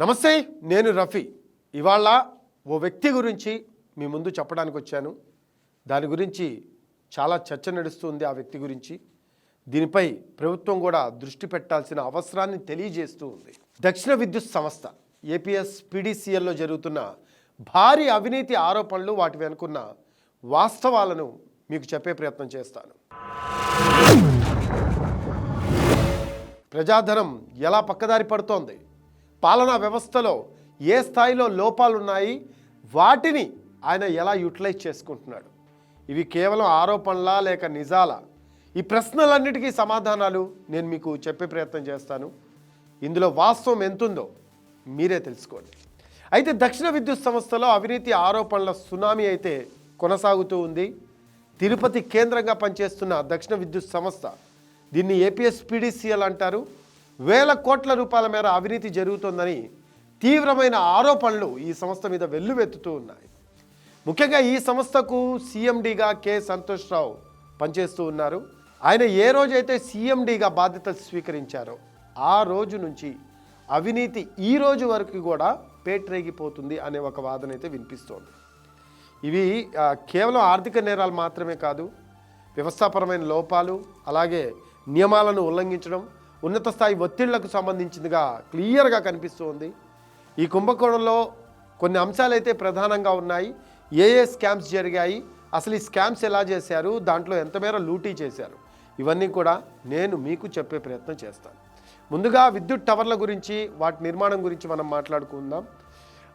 నమస్తే నేను రఫీ. ఇవాళ ఓ వ్యక్తి గురించి మీ ముందు చెప్పడానికి వచ్చాను. దాని గురించి చాలా చర్చ నడుస్తుంది ఆ వ్యక్తి గురించి. దీనిపై ప్రభుత్వం కూడా దృష్టి పెట్టాల్సిన అవసరాన్ని తెలియజేస్తూ ఉంది. దక్షిణ విద్యుత్ సంస్థ ఏపీఎస్ పీడీసీఎల్లో జరుగుతున్న భారీ అవినీతి ఆరోపణలు వాటి వెనుకున్న వాస్తవాలను మీకు చెప్పే ప్రయత్నం చేస్తాను. ప్రజాధనం ఎలా పక్కదారి పడుతోంది? పాలనా వ్యవస్థలో ఏ స్థాయిలో లోపాలు ఉన్నాయి వాటిని ఆయన ఎలా యూటిలైజ్ చేసుకుంటున్నాడు? ఇవి కేవలం ఆరోపణలా లేక నిజాలా? ఈ ప్రశ్నలన్నిటికీ సమాధానాలు నేను మీకు చెప్పే ప్రయత్నం చేస్తాను. ఇందులో వాస్తవం ఎంతుందో మీరే తెలుసుకోండి. అయితే దక్షిణ విద్యుత్ సంస్థలో అవినీతి ఆరోపణల సునామీ అయితే కొనసాగుతూ ఉంది. తిరుపతి కేంద్రంగా పనిచేస్తున్న దక్షిణ విద్యుత్ సంస్థ దీన్ని ఏపీఎస్ పీడీసీఎల్ అంటారు. వేల కోట్ల రూపాయల మేర అవినీతి జరుగుతోందని తీవ్రమైన ఆరోపణలు ఈ సంస్థ మీద వెల్లువెత్తుతూ ఉన్నాయి. ముఖ్యంగా ఈ సంస్థకు సీఎండీగా కె. సంతోష్ రావు పనిచేస్తూ ఉన్నారు. ఆయన ఏ రోజైతే సీఎండీగా బాధ్యతలు స్వీకరించారో ఆ రోజు నుంచి అవినీతి ఈ రోజు వరకు కూడా పేట్రేగిపోతుంది అనే ఒక వాదన అయితే వినిపిస్తోంది. ఇవి కేవలం ఆర్థిక నేరాలు మాత్రమే కాదు వ్యవస్థాపరమైన లోపాలు అలాగే నియమాలను ఉల్లంఘించడం ఉన్నత స్థాయి ఒత్తిళ్ళకు సంబంధించిందిగా క్లియర్గా కనిపిస్తుంది. ఈ కుంభకోణంలో కొన్ని అంశాలైతే ప్రధానంగా ఉన్నాయి. ఏ ఏ స్కామ్స్ జరిగాయి? అసలు ఈ స్కామ్స్ ఎలా చేశారు? దాంట్లో ఎంతమేర లూటీ చేశారు? ఇవన్నీ కూడా నేను మీకు చెప్పే ప్రయత్నం చేస్తాను. ముందుగా విద్యుత్ టవర్ల గురించి వాటి నిర్మాణం గురించి మనం మాట్లాడుకుందాం.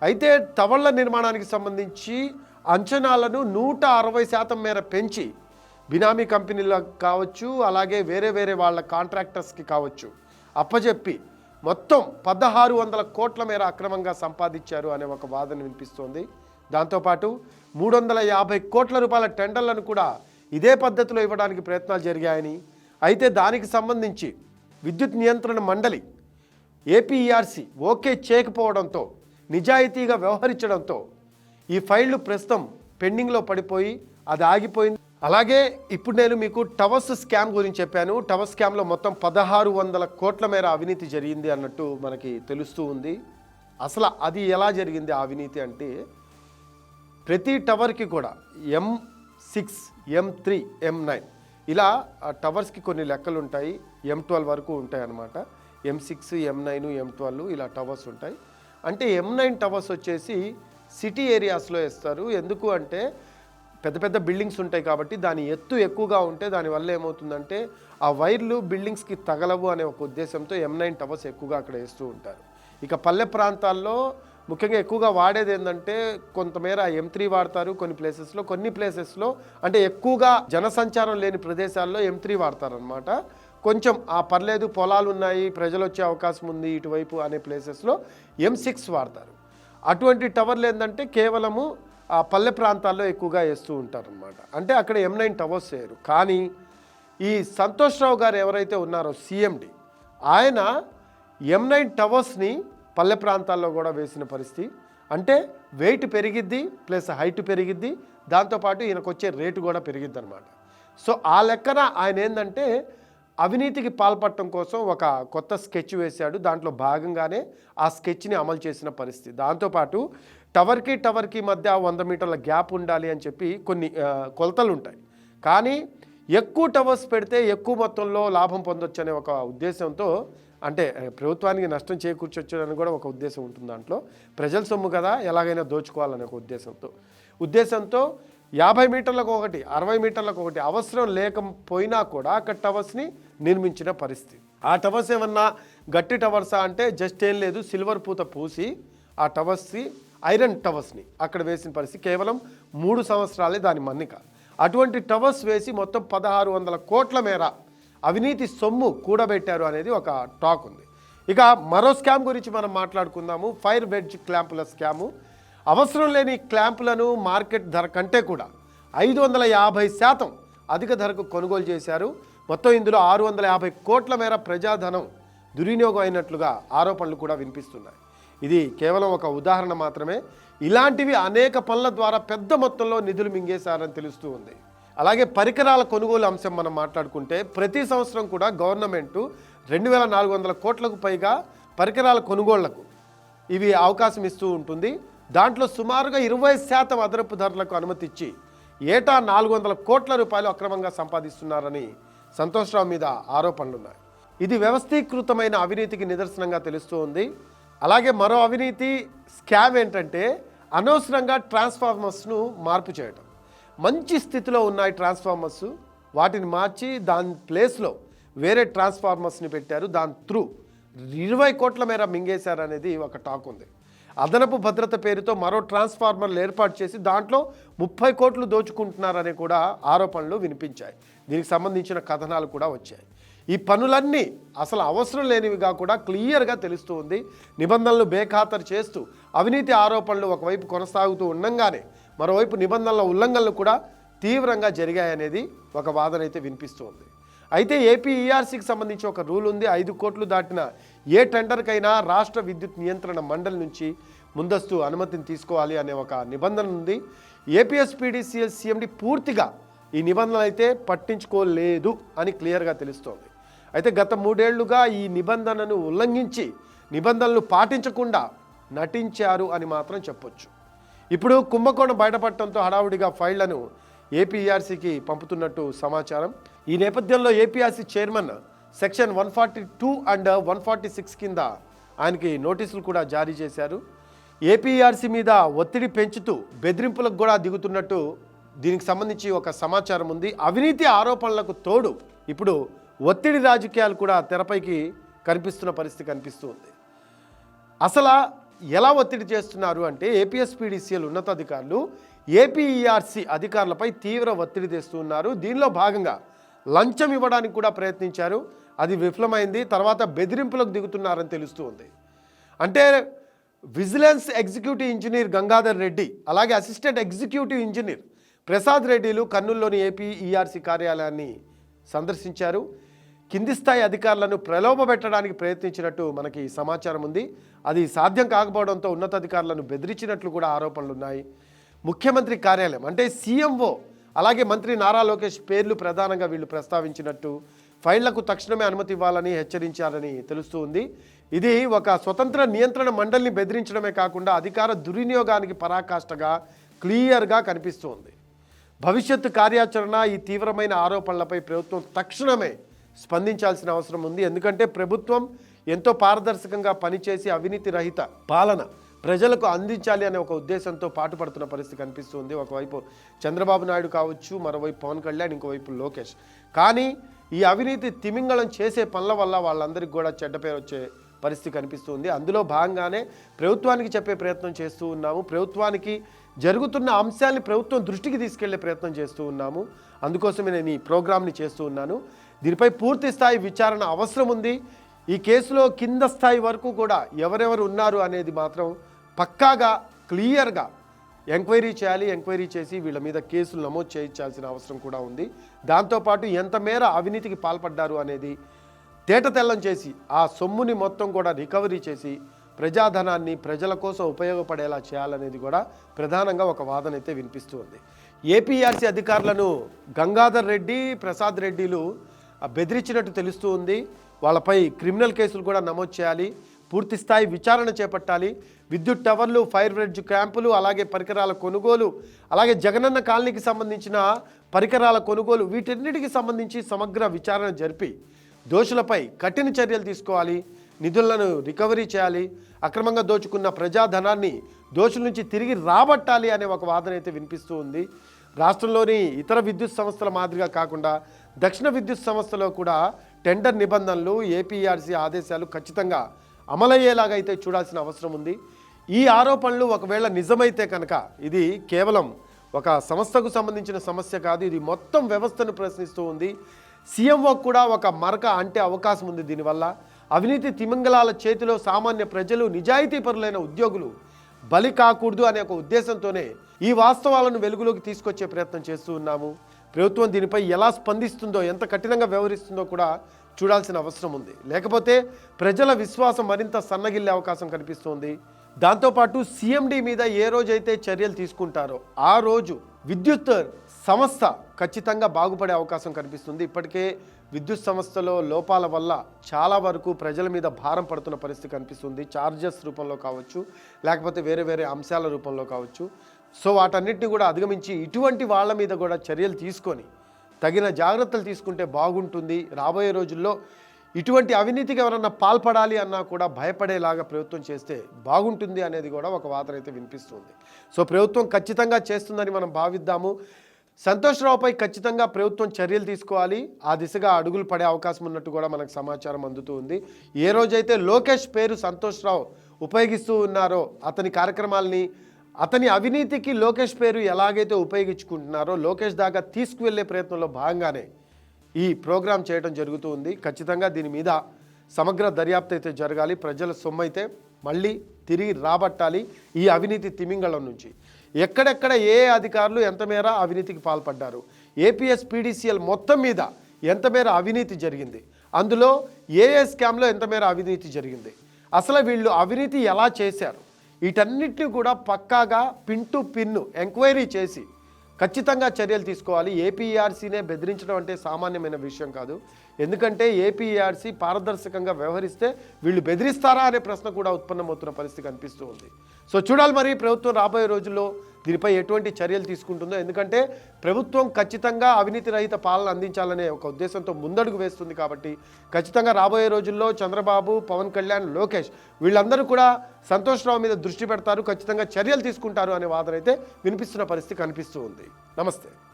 అయితే టవర్ల నిర్మాణానికి సంబంధించి అంచనాలను నూట అరవై శాతం మేర పెంచి బినామీ కంపెనీలకు కావచ్చు అలాగే వేరే వేరే వాళ్ళ కాంట్రాక్టర్స్కి కావచ్చు. అప్పచెప్పి మొత్తం పదహారు వందల కోట్ల మేర అక్రమంగా సంపాదించారు అనే ఒక వాదన వినిపిస్తోంది. దాంతోపాటు మూడు వందల యాభై కోట్ల రూపాయల టెండర్లను కూడా ఇదే పద్ధతిలో ఇవ్వడానికి ప్రయత్నాలు జరిగాయని అయితే దానికి సంబంధించి విద్యుత్ నియంత్రణ మండలి ఏపీఈఆర్సీ ఓకే చేయకపోవడంతో నిజాయితీగా వ్యవహరించడంతో ఈ ఫైళ్ళు ప్రస్తుతం పెండింగ్లో పడిపోయి అది ఆగిపోయింది. అలాగే ఇప్పుడు నేను మీకు టవర్స్ స్కామ్ గురించి చెప్పాను. టవర్ స్కామ్లో మొత్తం పదహారు వందల కోట్ల మేర అవినీతి జరిగింది అన్నట్టు మనకి తెలుస్తూ ఉంది. అసలు అది ఎలా జరిగింది ఆ అవినీతి అంటే ప్రతి టవర్కి కూడా M six M three M nine ఇలా ఆ టవర్స్కి కొన్ని లెక్కలు ఉంటాయి. ఎం ట్వెల్వ్ వరకు ఉంటాయి అన్నమాట. M six M nine M twelve ఇలా టవర్స్ ఉంటాయి. అంటే ఎం నైన్ టవర్స్ వచ్చేసి సిటీ ఏరియాస్లో వేస్తారు. ఎందుకు అంటే పెద్ద పెద్ద బిల్డింగ్స్ ఉంటాయి కాబట్టి దాని ఎత్తు ఎక్కువగా ఉంటే దానివల్ల ఏమవుతుందంటే ఆ వైర్లు బిల్డింగ్స్కి తగలవు అనే ఒక ఉద్దేశంతో ఎం నైన్ టవర్స్ ఎక్కువగా అక్కడ వేస్తూ ఉంటారు. ఇక పల్లె ప్రాంతాల్లో ముఖ్యంగా ఎక్కువగా వాడేది ఏంటంటే కొంతమేర ఎం త్రీ వాడతారు కొన్ని ప్లేసెస్లో కొన్ని ప్లేసెస్లో అంటే ఎక్కువగా జనసంచారం లేని ప్రదేశాల్లో ఎం త్రీ వాడతారనమాట కొంచెం ఆ పర్లేదు పొలాలు ఉన్నాయి ప్రజలు వచ్చే అవకాశం ఉంది ఇటువైపు అనే ప్లేసెస్లో ఎం సిక్స్ వాడతారు. అటువంటి టవర్లు ఏంటంటే కేవలము ఆ పల్లె ప్రాంతాల్లో ఎక్కువగా వేస్తూ ఉంటారనమాట అంటే అక్కడ ఎం నైన్ టవర్స్ వేయరు. కానీ ఈ సంతోష్ రావు గారు ఎవరైతే ఉన్నారో సీఎండి ఆయన ఎం నైన్ టవర్స్ని పల్లె ప్రాంతాల్లో కూడా వేసిన పరిస్థితి. అంటే వెయిట్ పెరిగిద్ది ప్లస్ హైట్ పెరిగిద్ది. దాంతోపాటు ఈయనకు వచ్చే రేటు కూడా పెరిగిద్ది అనమాట సో ఆ లెక్కన ఆయన ఏంటంటే అవినీతికి పాల్పడటం కోసం ఒక కొత్త స్కెచ్ వేశాడు. దాంట్లో భాగంగానే ఆ స్కెచ్ని అమలు చేసిన పరిస్థితి. దాంతోపాటు టవర్కి టవర్కి మధ్య వంద మీటర్ల గ్యాప్ ఉండాలి అని చెప్పి కొన్ని కొలతలు ఉంటాయి. కానీ ఎక్కువ టవర్స్ పెడితే ఎక్కువ మొత్తంలో లాభం పొందొచ్చు అనే ఒక ఉద్దేశంతో అంటే ప్రభుత్వానికి నష్టం చేకూర్చొచ్చు అని కూడా ఒక ఉద్దేశం ఉంటుంది దాంట్లో. ప్రజల సొమ్ము కదా ఎలాగైనా దోచుకోవాలనే ఒక ఉద్దేశంతో. ఉద్దేశంతో యాభై మీటర్లకు ఒకటి అరవై మీటర్లకు ఒకటి అవసరం లేకపోయినా కూడా అక్కడ టవర్స్ని నిర్మించిన పరిస్థితి. ఆ టవర్స్ ఏమన్నా గట్టి టవర్సా అంటే జస్ట్ ఏం లేదు సిల్వర్ పూత పూసి ఆ టవర్స్ని ఐరన్ టవర్స్ని అక్కడ వేసిన పరిస్థితి కేవలం మూడు సంవత్సరాలే దాని మన్నిక. అటువంటి టవర్స్ వేసి మొత్తం పదహారు వందల కోట్ల మేర అవినీతి సొమ్ము కూడబెట్టారు అనేది ఒక టాక్ ఉంది. ఇక మరో స్కామ్ గురించి మనం మాట్లాడుకుందాము. ఫైర్ వెడ్జ్ క్లాంపుల స్కాము. అవసరం లేని క్లాంపులను మార్కెట్ ధర కంటే కూడా ఐదు వందల యాభై శాతం అధిక ధరకు కొనుగోలు చేశారు. మొత్తం ఇందులో ఆరు వందల యాభై కోట్ల మేర ప్రజాధనం దుర్వినియోగం అయినట్లుగా ఆరోపణలు కూడా వినిపిస్తున్నాయి. ఇది కేవలం ఒక ఉదాహరణ మాత్రమే. ఇలాంటివి అనేక పనుల ద్వారా పెద్ద మొత్తంలో నిధులు మింగేశారని తెలుస్తూ ఉంది. అలాగే పరికరాల కొనుగోలు అంశం మనం మాట్లాడుకుంటే ప్రతి సంవత్సరం కూడా గవర్నమెంట్ రెండు వేల నాలుగు వందల కోట్లకు పైగా పరికరాల కొనుగోళ్ళకు ఇవి అవకాశం ఇస్తూ ఉంటుంది. దాంట్లో సుమారుగా ఇరవై శాతం అదనపు ధరలకు అనుమతి ఇచ్చి ఏటా నాలుగు వందల కోట్ల రూపాయలు అక్రమంగా సంపాదిస్తున్నారని సంతోష్రావు మీద ఆరోపణలున్నాయి. ఇది వ్యవస్థీకృతమైన అవినీతికి నిదర్శనంగా తెలుస్తూ ఉంది. అలాగే మరో అవినీతి స్కామ్ ఏంటంటే అనవసరంగా ట్రాన్స్ఫార్మర్స్ను మార్పు చేయటం. మంచి స్థితిలో ఉన్నాయి ట్రాన్స్ఫార్మర్స్ వాటిని మార్చి దాని ప్లేస్లో వేరే ట్రాన్స్ఫార్మర్స్ని పెట్టారు దాని త్రూ. ఇరవై కోట్ల మేర మింగేశారు అనేది ఒక టాక్ ఉంది. అదనపు భద్రత పేరుతో మరో ట్రాన్స్ఫార్మర్లు ఏర్పాటు చేసి దాంట్లో ముప్పై కోట్లు దోచుకుంటున్నారని కూడా ఆరోపణలు వినిపించాయి. దీనికి సంబంధించిన కథనాలు కూడా వచ్చాయి. ఈ పనులన్నీ అసలు అవసరం లేనివిగా కూడా క్లియర్గా తెలుస్తూ ఉంది. నిబంధనలు బేఖాతరు చేస్తూ అవినీతి ఆరోపణలు ఒకవైపు కొనసాగుతూ ఉండంగానే మరోవైపు నిబంధనల ఉల్లంఘనలు కూడా తీవ్రంగా జరిగాయనేది ఒక వాదన అయితే వినిపిస్తూ ఉంది. అయితే ఏపీ ఈఆర్సీకి సంబంధించి ఒక రూల్ ఉంది. ఐదు కోట్లు దాటిన ఏ టెండర్కైనా రాష్ట్ర విద్యుత్ నియంత్రణ మండలి నుంచి ముందస్తు అనుమతిని తీసుకోవాలి అనే ఒక నిబంధన ఉంది. ఏపీఎస్పీడీసీఎల్ సీఎండి పూర్తిగా ఈ నిబంధనలు అయితే పట్టించుకోలేదు అని క్లియర్గా తెలుస్తోంది. అయితే గత మూడేళ్ళుగా ఈ నిబంధనను ఉల్లంఘించి నిబంధనలు పాటించకుండా నటించారు అని మాత్రం చెప్పొచ్చు. ఇప్పుడు కుంభకోణం బయటపడటంతో హడావుడిగా ఫైళ్ళను ఏపీఆర్సీకి పంపుతున్నట్టు సమాచారం. ఈ నేపథ్యంలో APRC chairman section one forty two and one forty six కింద ఆయనకి నోటీసులు కూడా జారీ చేశారు. ఏపీఆర్సీ మీద ఒత్తిడి పెంచుతూ బెదిరింపులకు కూడా దిగుతున్నట్టు దీనికి సంబంధించి ఒక సమాచారం ఉంది. అవినీతి ఆరోపణలకు తోడు ఇప్పుడు ఒత్తిడి రాజకీయాలు కూడా తెరపైకి కనిపిస్తున్న పరిస్థితి కనిపిస్తూ ఉంది. అసలు ఎలా ఒత్తిడి చేస్తున్నారు అంటే ఏపీఎస్పీడీసీఎల్ ఉన్నతాధికారులు ఏపీఈఆర్సీ అధికారులపై తీవ్ర ఒత్తిడి తెస్తున్నారు దీనిలో భాగంగా లంచం ఇవ్వడానికి కూడా ప్రయత్నించారు. అది విఫలమైంది. తర్వాత బెదిరింపులకు దిగుతున్నారని తెలుస్తూ ఉంది. అంటే vigilance executive engineer Gangadhar Reddy అలాగే అసిస్టెంట్ ఎగ్జిక్యూటివ్ ఇంజనీర్ ప్రసాద్ రెడ్డిలు కర్నూలులోని ఏపీ ఈఆర్సీ కార్యాలయాన్ని సందర్శించారు. కింది స్థాయి అధికారులను ప్రలోభపెట్టడానికి ప్రయత్నించినట్టు మనకి సమాచారం ఉంది. అది సాధ్యం కాకపోవడంతో ఉన్నతాధికారులను బెదిరించినట్లు కూడా ఆరోపణలు ఉన్నాయి. ముఖ్యమంత్రి కార్యాలయం అంటే సీఎంఓ అలాగే మంత్రి నారా లోకేష్ పేర్లు ప్రధానంగా వీళ్ళు ప్రస్తావించినట్టు ఫైళ్ళకు తక్షణమే అనుమతి ఇవ్వాలని హెచ్చరించారని తెలుస్తూ ఉంది. ఇది ఒక స్వతంత్ర నియంత్రణ మండలిని బెదిరించడమే కాకుండా అధికార దుర్వినియోగానికి పరాకాష్ఠగా క్లియర్గా కనిపిస్తోంది భవిష్యత్తు కార్యాచరణ ఈ తీవ్రమైన ఆరోపణలపై ప్రభుత్వం తక్షణమే స్పందించాల్సిన అవసరం ఉంది. ఎందుకంటే ప్రభుత్వం ఎంతో పారదర్శకంగా పనిచేసి అవినీతి రహిత పాలన ప్రజలకు అందించాలి అనే ఒక ఉద్దేశంతో పాటుపడుతున్న పరిస్థితి కనిపిస్తుంది. ఒకవైపు చంద్రబాబు నాయుడు కావచ్చు మరోవైపు పవన్ కళ్యాణ్ ఇంకోవైపు లోకేష్. కానీ ఈ అవినీతి తిమింగళం చేసే పనుల వల్ల వాళ్ళందరికీ కూడా చెడ్డ పేరు వచ్చే పరిస్థితి కనిపిస్తుంది. అందులో భాగంగానే ప్రభుత్వానికి చెప్పే ప్రయత్నం చేస్తూ ఉన్నాము. ప్రభుత్వానికి జరుగుతున్న అంశాలని ప్రభుత్వం దృష్టికి తీసుకెళ్ళే ప్రయత్నం చేస్తూ ఉన్నాము. అందుకోసమే నేను ఈ ప్రోగ్రామ్ని చేస్తూ ఉన్నాను. దీనిపై పూర్తి స్థాయి విచారణ అవసరం ఉంది. ఈ కేసులో కింద స్థాయి వరకు కూడా ఎవరెవరు ఉన్నారు అనేది మాత్రం పక్కాగా క్లియర్గా ఎంక్వైరీ చేయాలి ఎంక్వైరీ చేసి వీళ్ళ మీద కేసులు నమోదు చేయించాల్సిన అవసరం కూడా ఉంది. దాంతోపాటు ఎంత మేర అవినీతికి పాల్పడ్డారు అనేది తేట తెల్లం చేసి ఆ సొమ్ముని మొత్తం కూడా రికవరీ చేసి ప్రజాధనాన్ని ప్రజల కోసం ఉపయోగపడేలా చేయాలనేది కూడా ప్రధానంగా ఒక వాదన అయితే వినిపిస్తూ ఉంది. ఏపీఆర్సీ అధికారులను గంగాధర్ రెడ్డి ప్రసాద్ రెడ్డిలు బెదిరించినట్టు తెలుస్తూ ఉంది. వాళ్ళపై క్రిమినల్ కేసులు కూడా నమోదు చేయాలి పూర్తి స్థాయి విచారణ చేపట్టాలి. విద్యుత్ టవర్లు ఫైర్ బ్రిడ్జ్ క్యాంపులు అలాగే పరికరాల కొనుగోలు అలాగే జగనన్న కాలనీకి సంబంధించిన పరికరాల కొనుగోలు వీటన్నిటికి సంబంధించి సమగ్ర విచారణ జరిపి దోషులపై కఠిన చర్యలు తీసుకోవాలి నిధులను రికవరీ చేయాలి అక్రమంగా దోచుకున్న ప్రజాధనాన్ని దోషుల నుంచి తిరిగి రాబట్టాలి అనే ఒక వాదన అయితే వినిపిస్తూ ఉంది. రాష్ట్రంలోని ఇతర విద్యుత్ సంస్థల మాదిరిగా కాకుండా దక్షిణ విద్యుత్ సంస్థలో కూడా టెండర్ నిబంధనలు ఏపీఆర్సీ ఆదేశాలు ఖచ్చితంగా అమలయ్యేలాగా అయితే చూడాల్సిన అవసరం ఉంది. ఈ ఆరోపణలు ఒకవేళ నిజమైతే కనుక ఇది కేవలం ఒక సంస్థకు సంబంధించిన సమస్య కాదు ఇది మొత్తం వ్యవస్థను ప్రశ్నిస్తూ ఉంది. సీఎంఓ కూడా ఒక మరక అంటే అవకాశం ఉంది దీనివల్ల. అవినీతి తిమింగలాల చేతిలో సామాన్య ప్రజలు నిజాయితీపరులైన ఉద్యోగులు బలి కాకూడదు అనే ఒక ఉద్దేశంతోనే ఈ వాస్తవాలను వెలుగులోకి తీసుకొచ్చే ప్రయత్నం చేస్తూ ఉన్నాము. ప్రభుత్వం దీనిపై ఎలా స్పందిస్తుందో ఎంత కఠినంగా వ్యవహరిస్తుందో కూడా చూడాల్సిన అవసరం ఉంది. లేకపోతే ప్రజల విశ్వాసం మరింత సన్నగిల్లే అవకాశం కనిపిస్తోంది. దాంతోపాటు సీఎండి మీద ఏ రోజైతే చర్యలు తీసుకుంటారో ఆ రోజు విద్యుత్ సంస్థ ఖచ్చితంగా బాగుపడే అవకాశం కనిపిస్తుంది. ఇప్పటికే విద్యుత్ సంస్థలో లోపాల వల్ల చాలా వరకు ప్రజల మీద భారం పడుతున్న పరిస్థితి కనిపిస్తుంది. చార్జెస్ రూపంలో కావచ్చు లేకపోతే వేరే వేరే అంశాల రూపంలో కావచ్చు. సో వాటన్నిటిని కూడా అధిగమించి ఇటువంటి వాళ్ళ మీద కూడా చర్యలు తీసుకొని తగిన జాగ్రత్తలు తీసుకుంటే బాగుంటుంది. రాబోయే రోజుల్లో ఇటువంటి అవినీతికి ఎవరన్నా పాల్పడాలి అన్నా కూడా భయపడేలాగా ప్రభుత్వం చేస్తే బాగుంటుంది అనేది కూడా ఒక వాదన అయితే వినిపిస్తుంది. సో ప్రభుత్వం ఖచ్చితంగా చేస్తుందని మనం భావిద్దాము. సంతోష్రావుపై ఖచ్చితంగా ప్రభుత్వం చర్యలు తీసుకోవాలి. ఆ దిశగా అడుగులు పడే అవకాశం ఉన్నట్టు కూడా మనకు సమాచారం అందుతూ ఉంది. ఏ రోజైతే లోకేష్ పేరు సంతోష్రావు ఉపయోగిస్తూ ఉన్నారో అతని కార్యక్రమాల్ని అతని అవినీతికి లోకేష్ పేరు ఎలాగైతే ఉపయోగించుకుంటున్నారో లోకేష్ దాకా తీసుకువెళ్ళే ప్రయత్నంలో భాగంగానే ఈ ప్రోగ్రాం చేయడం జరుగుతూ ఉంది. ఖచ్చితంగా దీని మీద సమగ్ర దర్యాప్తు అయితే జరగాలి. ప్రజల సొమ్ము అయితే మళ్ళీ తిరిగి రాబట్టాలి ఈ అవినీతి తిమింగళం నుంచి. ఎక్కడెక్కడ ఏ అధికారులు ఎంత మేర అవినీతికి పాల్పడ్డారు? ఏపీఎస్ పీడీసీఎల్ మొత్తం మీద ఎంతమేర అవినీతి జరిగింది? అందులో ఏ ఏ స్కామ్లో ఎంతమేర అవినీతి జరిగింది? అసలు వీళ్ళు అవినీతి ఎలా చేశారు? వీటన్నిటిని కూడా పక్కాగా పిన్ టు పిన్ను ఎంక్వైరీ చేసి ఖచ్చితంగా చర్యలు తీసుకోవాలి. ఏపీఆర్సీనే బెదిరించడం అంటే సామాన్యమైన విషయం కాదు. ఎందుకంటే ఏపీఆర్సీ పారదర్శకంగా వ్యవహరిస్తే వీళ్ళు బెదిరిస్తారా అనే ప్రశ్న కూడా ఉత్పన్నమవుతున్న పరిస్థితి కనిపిస్తూ ఉంది. సో చూడాలి మరి ప్రభుత్వం రాబోయే రోజుల్లో దీనిపై ఎటువంటి చర్యలు తీసుకుంటుందో. ఎందుకంటే ప్రభుత్వం ఖచ్చితంగా అవినీతి రహిత పాలన అందించాలనే ఒక ఉద్దేశంతో ముందడుగు వేస్తుంది కాబట్టి ఖచ్చితంగా రాబోయే రోజుల్లో చంద్రబాబు పవన్ కళ్యాణ్ లోకేష్ వీళ్ళందరూ కూడా సంతోషరావు మీద దృష్టి పెడతారు ఖచ్చితంగా చర్యలు తీసుకుంటారు అనే వాదన అయితే వినిపిస్తున్న పరిస్థితి కనిపిస్తూ ఉంది. నమస్తే.